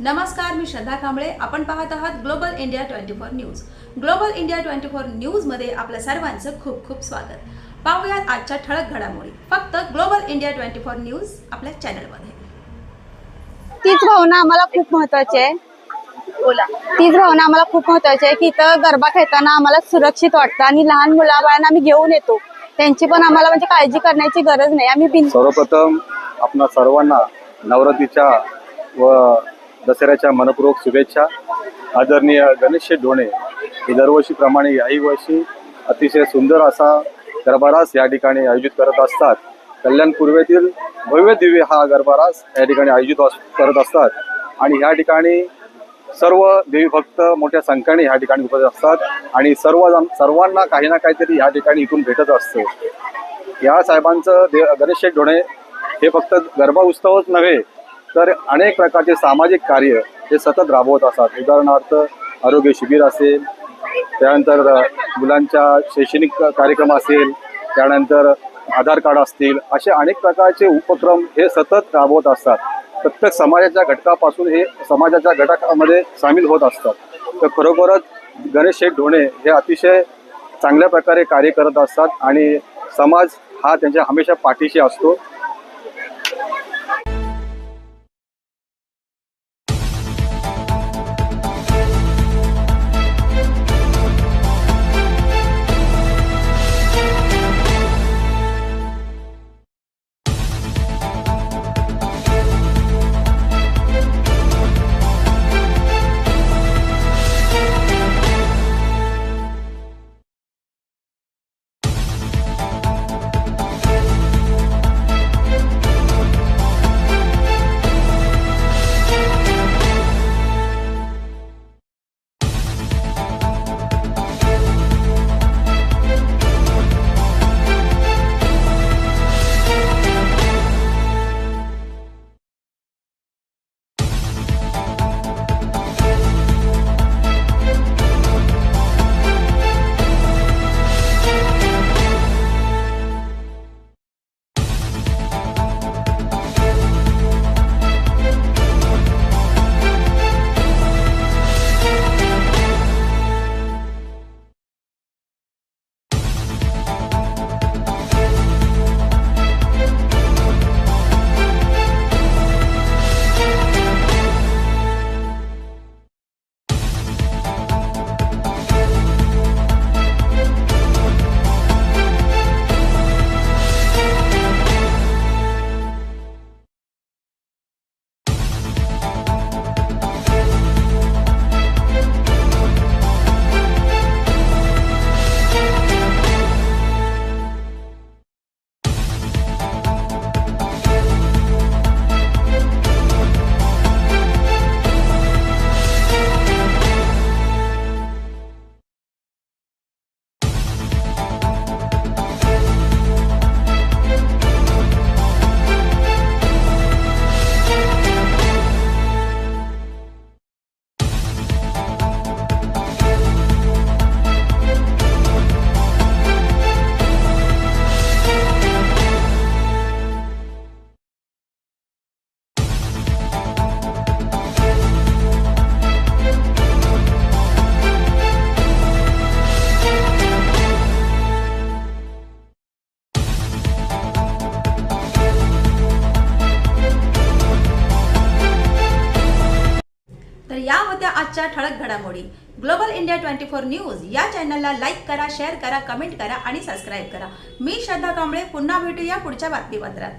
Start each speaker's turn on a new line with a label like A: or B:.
A: नमस्कार मी श्रद्धा कांबळे. आपण पाहत आहात global India twenty four news global India twenty four न्यूजमध्ये आपल्या सर्वांचं खूप खूप स्वागत. पाहूयात आजच्या ठळक घडामोडी. फक्त global India twenty four news आपल्या चॅनलमध्ये
B: तीच भावना आम्हाला खूप महत्वाची आहे.
A: बोला.
B: तीच भावना आम्हाला खूप महत्वाची आहे की इथं गरबा खेळताना आम्हाला सुरक्षित वाटतं आणि लहान मुलाबाळांना आम्ही घेऊन येतो. त्यांची पण आम्हाला म्हणजे काळजी करण्याची गरज नाही. आम्ही बिन
C: सर्वप्रथम आपणा सर्वांना नवरात्रीच्या व दसऱ्याच्या मनपूर्वक शुभेच्छा. आदरणीय गणेश ढोणे हे दरवर्षीप्रमाणे याही वर्षी अतिशय सुंदर असा गरबारास या ठिकाणी आयोजित करत असतात. कल्याण पूर्वेतील भव्य दिव्य हा गरबारास या ठिकाणी आयोजित अस- करत असतात. आणि ह्या ठिकाणी सर्व देवी भक्त मोठ्या संख्येने ह्या ठिकाणी उपस्थित असतात आणि सर्व सर्वांना काही ना काहीतरी ह्या ठिकाणी इथून भेटत असतं. या साहेबांचं दे गणेश ढोणे हे फक्त गरबा उत्सवच नव्हे तर अनेक प्रकारचे सामाजिक कार्य हे सतत राबवत असतात. उदाहरणार्थ आरोग्य शिबिर असेल त्यानंतर मुलांच्या शैक्षणिक कार्यक्रम असेल त्यानंतर आधार कार्ड असतील असे अनेक प्रकारचे उपक्रम हे सतत राबवत असतात. प्रत्येक समाजाच्या घटकापासून हे समाजाच्या घटकामध्ये सामील होत असतात. तर खरोखरच गणेश शेठ ढोणे हे अतिशय चांगल्या प्रकारे कार्य करत असतात आणि समाज हा त्यांच्या हमेशा पाठीशी असतो.
A: आजच्या ठळक घडामोडी. Global India twenty four news या चॅनलला लाईक करा शेअर करा कमेंट करा आणि सबस्क्राईब करा. मी श्रद्धा कांबळे पुन्हा भेटूया पुढच्या बातमीपत्रात.